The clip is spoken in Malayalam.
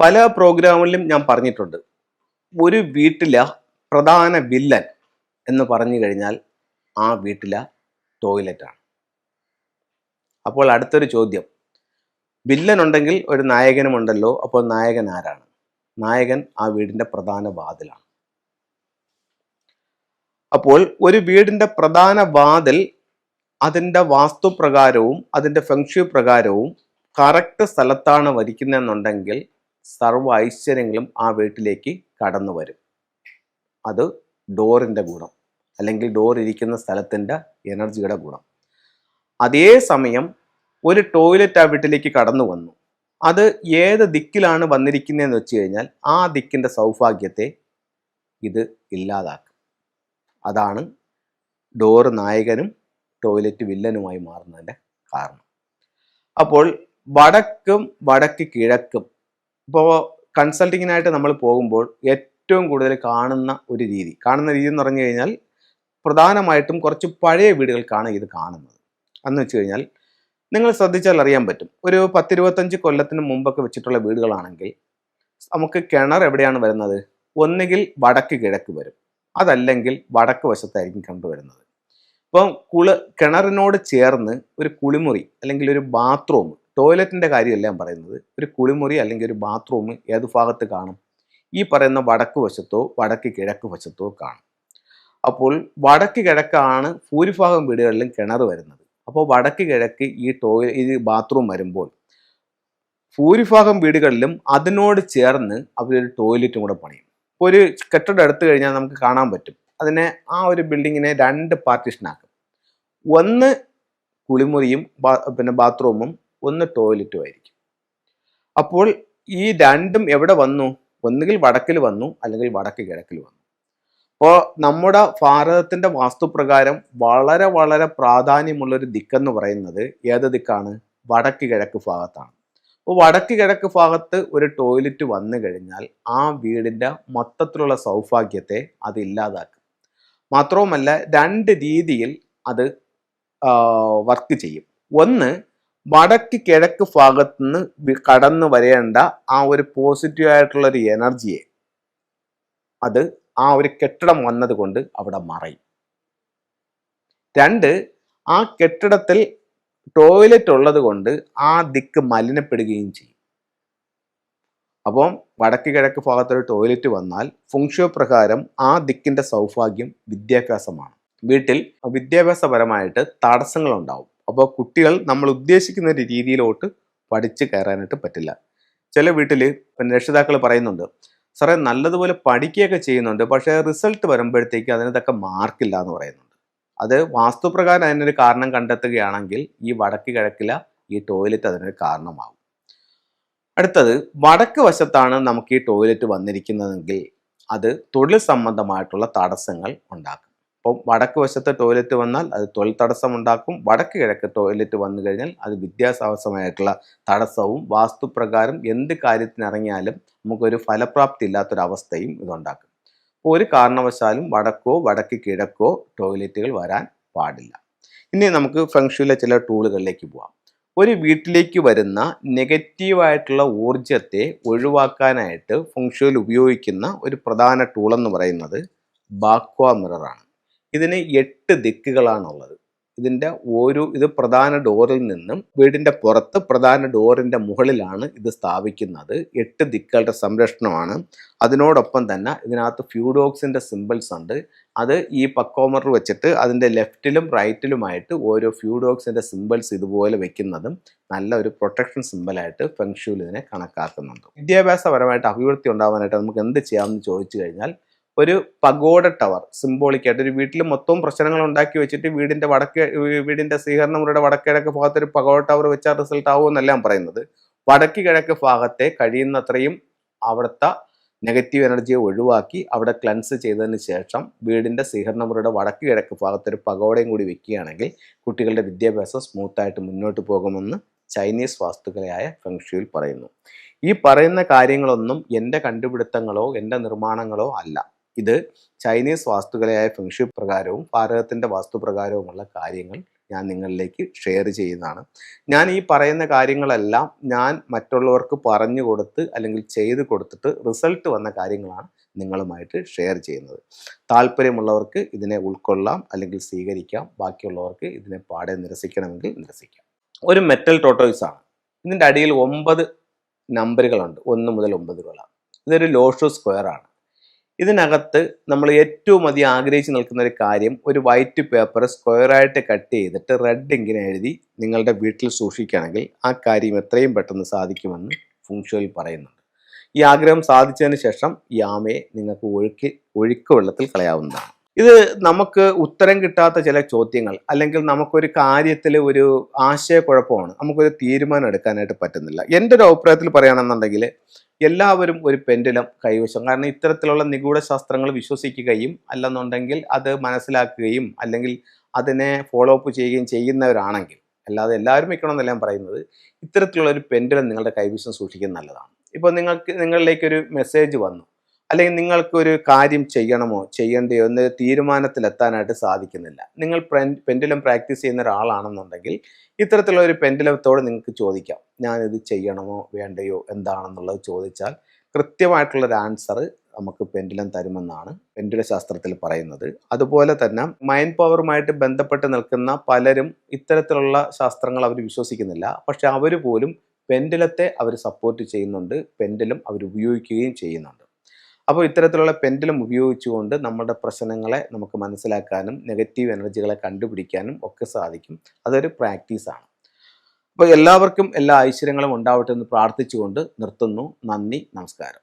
പല പ്രോഗ്രാമിലും ഞാൻ പറഞ്ഞിട്ടുണ്ട്. ഒരു വീട്ടിലെ പ്രധാന വില്ലൻ എന്ന് പറഞ്ഞു കഴിഞ്ഞാൽ ആ വീട്ടിലെ ടോയ്ലറ്റാണ്. അപ്പോൾ അടുത്തൊരു ചോദ്യം. വില്ലൻ ഉണ്ടെങ്കിൽ ഒരു നായകനും ഉണ്ടല്ലോ അപ്പോൾ നായകൻ ആരാണ്? നായകൻ ആ വീടിന്റെ പ്രധാന വാതിലാണ്. അപ്പോൾ ഒരു വീടിന്റെ പ്രധാന വാതിൽ അതിന്റെ വാസ്തുപ്രകാരവും അതിന്റെ ഫെങ്ഷു പ്രകാരവും കറക്റ്റ് സ്ഥലത്താണ് വരിക്കുന്നതെന്നുണ്ടെങ്കിൽ സർവ ഐശ്വര്യങ്ങളും ആ വീട്ടിലേക്ക് കടന്നു വരും. അത് ഡോറിന്റെ ഗുണം അല്ലെങ്കിൽ ഡോർ ഇരിക്കുന്ന സ്ഥലത്തിന്റെ എനർജിയുടെ ഗുണം. അതേ സമയം ഒരു ടോയ്ലറ്റ് ആ വീട്ടിലേക്ക് കടന്നു വന്നു. അത് ഏത് ദിക്കിലാണ് വന്നിരിക്കുന്നതെന്ന് വെച്ച് കഴിഞ്ഞാൽ ആ ദിക്കിന്റെ സൗഭാഗ്യത്തെ ഇത് ഇല്ലാതാക്കും. അതാണ് ഡോറ് നായകനും ടോയ്ലറ്റ് വില്ലനുമായി മാറുന്നതിന്റെ കാരണം. അപ്പോൾ വടക്കും വടക്ക് കിഴക്കും ഇപ്പോൾ കൺസൾട്ടിങ്ങിനായിട്ട് നമ്മൾ പോകുമ്പോൾ ഏറ്റവും കൂടുതൽ കാണുന്ന ഒരു രീതി കാണുന്ന രീതി എന്ന് പറഞ്ഞു കഴിഞ്ഞാൽ പ്രധാനമായിട്ടും കുറച്ച് പഴയ വീടുകൾക്കാണ് ഇത് കാണുന്നത്. എന്ന് വെച്ച് കഴിഞ്ഞാൽ നിങ്ങൾ ശ്രദ്ധിച്ചാൽ അറിയാൻ പറ്റും. ഒരു പത്തിരുപത്തഞ്ച് കൊല്ലത്തിന് മുമ്പൊക്കെ വെച്ചിട്ടുള്ള വീടുകളാണെങ്കിൽ നമുക്ക് കിണർ എവിടെയാണ് വരുന്നത്? ഒന്നുകിൽ വടക്ക് കിഴക്ക് വരും. അതല്ലെങ്കിൽ വടക്ക് വശത്തായിരിക്കും കണ്ടുവരുന്നത്. ഇപ്പം കുളി കിണറിനോട് ചേർന്ന് ഒരു കുളിമുറി അല്ലെങ്കിൽ ഒരു ബാത്റൂം ടോയ്ലറ്റിന്റെ കാര്യമല്ല ഞാൻ പറയുന്നത്. ഒരു കുളിമുറി അല്ലെങ്കിൽ ഒരു ബാത്റൂം ഏത് ഭാഗത്ത് കാണും? ഈ പറയുന്ന വടക്ക് വശത്തോ വടക്ക് കിഴക്ക് വശത്തോ കാണും. അപ്പോൾ വടക്ക് കിഴക്കാണ് ഭൂരിഭാഗം വീടുകളിലും കിണർ വരുന്നത്. അപ്പോൾ വടക്ക് കിഴക്ക് ഈ ടോയ് ഈ ബാത്റൂം വരുമ്പോൾ ഭൂരിഭാഗം വീടുകളിലും അതിനോട് ചേർന്ന് അവരൊരു ടോയ്ലറ്റും കൂടെ പണിയും. ഇപ്പോൾ ഒരു കെട്ടിടം എടുത്തു കഴിഞ്ഞാൽ നമുക്ക് കാണാൻ പറ്റും. അതിനെ ആ ഒരു ബിൽഡിങ്ങിനെ രണ്ട് പാർട്ടീഷനാക്കും ഒന്ന് കുളിമുറിയും പിന്നെ ബാത്റൂമും ഒന്ന് ടോയ്ലറ്റും ആയിരിക്കും അപ്പോൾ ഈ രണ്ടും എവിടെ വന്നു? ഒന്നുകിൽ വടക്കിൽ വന്നു അല്ലെങ്കിൽ വടക്ക് കിഴക്കിൽ വന്നു. അപ്പോൾ നമ്മുടെ ഭാരതത്തിന്റെ വാസ്തുപ്രകാരം വളരെ വളരെ പ്രാധാന്യമുള്ളൊരു ദിക്കെന്ന് പറയുന്നത് ഏത് ദിക്കാണ്? വടക്ക് കിഴക്ക് ഭാഗത്താണ്. അപ്പോൾ വടക്ക് കിഴക്ക് ഭാഗത്ത് ഒരു ടോയ്ലറ്റ് വന്നു കഴിഞ്ഞാൽ ആ വീടിന്റെ മൊത്തത്തിലുള്ള സൗഭാഗ്യത്തെ അത് ഇല്ലാതാക്കും. മാത്രവുമല്ല രണ്ട് രീതിയിൽ അത് വർക്ക് ചെയ്യും. ഒന്ന് വടക്ക് കിഴക്ക് ഭാഗത്ത് നിന്ന് കടന്നു വരേണ്ട ആ ഒരു പോസിറ്റീവ് ആയിട്ടുള്ള ഒരു എനർജിയെ അത് ആ ഒരു കെട്ടിടം വന്നത് കൊണ്ട് അവിടെ മറയും. രണ്ട് ആ കെട്ടിടത്തിൽ ടോയ്ലറ്റ് ഉള്ളത് കൊണ്ട് ആ ദിക്ക് മലിനപ്പെടുകയും ചെയ്യും. അപ്പം വടക്ക് കിഴക്ക് ഭാഗത്തൊരു ടോയ്ലറ്റ് വന്നാൽ ഫുങ്ഷോ പ്രകാരം ആ ദിക്കിന്റെ സൗഭാഗ്യം വിദ്യാഭ്യാസമാണ്. വീട്ടിൽ വിദ്യാഭ്യാസപരമായിട്ട് തടസ്സങ്ങൾ ഉണ്ടാവും അപ്പോൾ കുട്ടികൾ നമ്മൾ ഉദ്ദേശിക്കുന്ന ഒരു രീതിയിലോട്ട് പഠിച്ച് കയറാനായിട്ട് പറ്റില്ല. ചില വീട്ടിൽ പിന്നെ രക്ഷിതാക്കൾ പറയുന്നുണ്ട് സാറേ നല്ലതുപോലെ പഠിക്കുകയൊക്കെ ചെയ്യുന്നുണ്ട് പക്ഷേ റിസൾട്ട് വരുമ്പോഴത്തേക്ക് അതിന് മാർക്കില്ല എന്ന് പറയുന്നുണ്ട്. അത് വാസ്തുപ്രകാരം അതിനൊരു കാരണം കണ്ടെത്തുകയാണെങ്കിൽ ഈ വടക്ക് കിഴക്കില ഈ ടോയ്ലറ്റ് അതിനൊരു കാരണമാകും അടുത്തത് വടക്ക് വശത്താണ് നമുക്ക് ഈ ടോയ്ലറ്റ് വന്നിരിക്കുന്നതെങ്കിൽ അത് തൊഴിൽ സംബന്ധമായിട്ടുള്ള തടസ്സങ്ങൾ ഉണ്ടാക്കും അപ്പം വടക്ക് വശത്ത് ടോയ്ലറ്റ് വന്നാൽ അത് തൊഴിൽ തടസ്സം ഉണ്ടാക്കും വടക്ക് കിഴക്ക് ടോയ്ലറ്റ് വന്നു കഴിഞ്ഞാൽ അത് വിദ്യാഭ്യാസമായിട്ടുള്ള തടസ്സവും വാസ്തുപ്രകാരം എന്ത് കാര്യത്തിനിറങ്ങിയാലും നമുക്കൊരു ഫലപ്രാപ്തി ഇല്ലാത്തൊരവസ്ഥയും ഇതുണ്ടാക്കും. അപ്പോൾ ഒരു കാരണവശാലും വടക്കോ വടക്ക് കിഴക്കോ ടോയ്ലറ്റുകൾ വരാൻ പാടില്ല. ഇനി നമുക്ക് ഫെങ്ഷുവിലെ ചില ടൂളുകളിലേക്ക് പോവാം. ഒരു വീട്ടിലേക്ക് വരുന്ന നെഗറ്റീവായിട്ടുള്ള ഊർജത്തെ ഒഴിവാക്കാനായിട്ട് ഫെങ്ഷുവിൽ ഉപയോഗിക്കുന്ന ഒരു പ്രധാന ടൂളെന്ന് പറയുന്നത് ബാക്വ മിററാണ് ഇതിന് എട്ട് ദിക്കുകളാണുള്ളത്. ഇതിന്റെ ഒരു ഇത് പ്രധാന ഡോറിൽ നിന്നും വീടിന്റെ പുറത്ത് പ്രധാന ഡോറിന്റെ മുകളിലാണ് ഇത് സ്ഥാപിക്കുന്നത്. എട്ട് ദിക്കുകളുടെ സംരക്ഷണമാണ്. അതിനോടൊപ്പം തന്നെ ഇതിനകത്ത് ഫ്യൂഡോക്സിന്റെ സിമ്പിൾസ് ഉണ്ട്. അത് ഈ പക്കോമർ വെച്ചിട്ട് അതിന്റെ ലെഫ്റ്റിലും റൈറ്റിലുമായിട്ട് ഓരോ ഫ്യൂഡോക്സിന്റെ സിമ്പിൾസ് ഇതുപോലെ വെക്കുന്നതും നല്ല ഒരു പ്രൊട്ടക്ഷൻ സിമ്പിളായിട്ട് ഫെങ്ഷൂൽ ഇതിനെ കണക്കാക്കുന്നുണ്ട്. വിദ്യാഭ്യാസപരമായിട്ട് അഭിവൃദ്ധി ഉണ്ടാവാനായിട്ട് നമുക്ക് എന്ത് ചെയ്യാമെന്ന് ചോദിച്ചു കഴിഞ്ഞാൽ ഒരു പഗോഡ ടവർ സിംബോളിക്കായിട്ട് ഒരു വീട്ടിൽ മൊത്തവും പ്രശ്നങ്ങൾ ഉണ്ടാക്കി വെച്ചിട്ട് വീടിന്റെ വടക്കേ വീടിന്റെ സ്വീകരണ മുറിയുടെ വടക്കിഴക്ക് ഭാഗത്ത് ഒരു പഗോഡ ടവർ വെച്ചാൽ റിസൾട്ട് ആവുമെന്നെല്ലാം പറയുന്നത്. വടക്ക് കിഴക്ക് ഭാഗത്തെ കഴിയുന്നത്രയും അവിടുത്തെ നെഗറ്റീവ് എനർജിയെ ഒഴിവാക്കി അവിടെ ക്ലൻസ് ചെയ്തതിന് ശേഷം വീടിന്റെ സ്വീകരണ മുറിയുടെ വടക്ക് കിഴക്ക് ഭാഗത്ത് ഒരു പഗോഡയും കൂടി വെക്കുകയാണെങ്കിൽ കുട്ടികളുടെ വിദ്യാഭ്യാസം സ്മൂത്തായിട്ട് മുന്നോട്ട് പോകുമെന്ന് ചൈനീസ് വാസ്തുക്കളയായ ഫെങ്ഷുവിൽ പറയുന്നു. ഈ പറയുന്ന കാര്യങ്ങളൊന്നും എന്റെ കണ്ടുപിടുത്തങ്ങളോ എന്റെ നിർമ്മാണങ്ങളോ അല്ല. ഇത് ചൈനീസ് വാസ്തുകലയായ ഫെങ്ഷു പ്രകാരവും ഭാരതത്തിന്റെ വാസ്തുപ്രകാരവുമുള്ള കാര്യങ്ങൾ ഞാൻ നിങ്ങളിലേക്ക് ഷെയർ ചെയ്യുന്നതാണ്. ഞാൻ ഈ പറയുന്ന കാര്യങ്ങളെല്ലാം ഞാൻ മറ്റുള്ളവർക്ക് പറഞ്ഞു കൊടുത്ത് അല്ലെങ്കിൽ ചെയ്ത് കൊടുത്തിട്ട് റിസൾട്ട് വന്ന കാര്യങ്ങളാണ് നിങ്ങളുമായിട്ട് ഷെയർ ചെയ്യുന്നത്. താല്പര്യമുള്ളവർക്ക് ഇതിനെ ഉൾക്കൊള്ളാം അല്ലെങ്കിൽ സ്വീകരിക്കാം. ബാക്കിയുള്ളവർക്ക് ഇതിനെ പാടെ നിരസിക്കണമെങ്കിൽ നിരസിക്കാം. ഒരു മെറ്റൽ ടോട്ടോയ്സ് ആണ്. ഇതിന്റെ അടിയിൽ ഒമ്പത് നമ്പറുകളുണ്ട് ഒന്ന് മുതൽ ഒമ്പത് വരെ ഇതൊരു ലോഷോ സ്ക്വയർ ആണ്. ഇതിനകത്ത് നമ്മൾ ഏറ്റവും അധികം ആഗ്രഹിച്ച് നിൽക്കുന്ന ഒരു കാര്യം ഒരു വൈറ്റ് പേപ്പർ സ്ക്വയറായിട്ട് കട്ട് ചെയ്തിട്ട് റെഡ് ഇങ്ങനെ എഴുതി നിങ്ങളുടെ വീട്ടിൽ സൂക്ഷിക്കുകയാണെങ്കിൽ ആ കാര്യം എത്രയും പെട്ടെന്ന് സാധിക്കുമെന്ന് ഫുങ്ഷോയിൽ പറയുന്നുണ്ട്. ഈ ആഗ്രഹം സാധിച്ചതിന് ശേഷം ഈ ആമയെ നിങ്ങൾക്ക് ഒഴുക്കി ഒഴുക്ക് വെള്ളത്തിൽ കളയാവുന്നതാണ്. ഇത് നമുക്ക് ഉത്തരം കിട്ടാത്ത ചില ചോദ്യങ്ങൾ അല്ലെങ്കിൽ നമുക്കൊരു കാര്യത്തിൽ ഒരു ആശയക്കുഴപ്പമാണ്. നമുക്കൊരു തീരുമാനം എടുക്കാനായിട്ട് പറ്റുന്നില്ല. എന്റെ ഒരു അഭിപ്രായത്തിൽ പറയുകയാണെന്നുണ്ടെങ്കിൽ എല്ലാവരും ഒരു പെൻഡുലം കൈവശം. കാരണം ഇത്തരത്തിലുള്ള നിഗൂഢ ശാസ്ത്രങ്ങൾ വിശ്വസിക്കുകയും അല്ലെന്നുണ്ടെങ്കിൽ അത് മനസ്സിലാക്കുകയും അല്ലെങ്കിൽ അതിനെ ഫോളോ അപ്പ് ചെയ്യുകയും ചെയ്യുന്നവരാണെങ്കിൽ അല്ലാതെ എല്ലാവരും വെക്കണമെന്നല്ല ഞാൻ പറയുന്നത് ഇത്തരത്തിലുള്ള ഒരു പെൻഡുലം നിങ്ങളുടെ കൈവശം സൂക്ഷിക്കുന്നത് നല്ലതാണ്. ഇപ്പോൾ നിങ്ങൾക്ക് നിങ്ങളിലേക്കൊരു മെസ്സേജ് വന്നു. അല്ലെങ്കിൽ നിങ്ങൾക്ക് ഒരു കാര്യം ചെയ്യണമോ ചെയ്യണ്ടയോ എന്ന് തീരുമാനത്തിലെത്താനായിട്ട് സാധിക്കുന്നില്ല. നിങ്ങൾ പെൻഡുലം പ്രാക്ടീസ് ചെയ്യുന്ന ഒരാളാണെന്നുണ്ടെങ്കിൽ ഇത്തരത്തിലുള്ള ഒരു പെൻഡുലത്തോട് നിങ്ങൾക്ക് ചോദിക്കാം ഞാനിത് ചെയ്യണമോ വേണ്ടയോ എന്താണെന്നുള്ളത് ചോദിച്ചാൽ കൃത്യമായിട്ടുള്ളൊരു ആൻസർ നമുക്ക് പെൻഡുലം തരുമെന്നാണ് പെൻഡുല ശാസ്ത്രത്തിൽ പറയുന്നത്. അതുപോലെ തന്നെ മൈൻഡ് പവറുമായിട്ട് ബന്ധപ്പെട്ട് നിൽക്കുന്ന പലരും ഇത്തരത്തിലുള്ള ശാസ്ത്രങ്ങൾ അവർ വിശ്വസിക്കുന്നില്ല. പക്ഷെ അവർ പോലും പെൻഡുലത്തെ അവർ സപ്പോർട്ട് ചെയ്യുന്നുണ്ട് പെൻഡുലം അവർ ഉപയോഗിക്കുകയും ചെയ്യുന്നുണ്ട്. അപ്പോൾ ഇത്തരത്തിലുള്ള പെൻഡലും ഉപയോഗിച്ചുകൊണ്ട് നമ്മുടെ പ്രശ്നങ്ങളെ നമുക്ക് മനസ്സിലാക്കാനും നെഗറ്റീവ് എനർജികളെ കണ്ടുപിടിക്കാനും ഒക്കെ സാധിക്കും. അതൊരു പ്രാക്ടീസാണ് അപ്പോൾ എല്ലാവർക്കും എല്ലാ ഐശ്വര്യങ്ങളും ഉണ്ടാവട്ടെ എന്ന് പ്രാർത്ഥിച്ചുകൊണ്ട് നിർത്തുന്നു. നന്ദി നമസ്കാരം.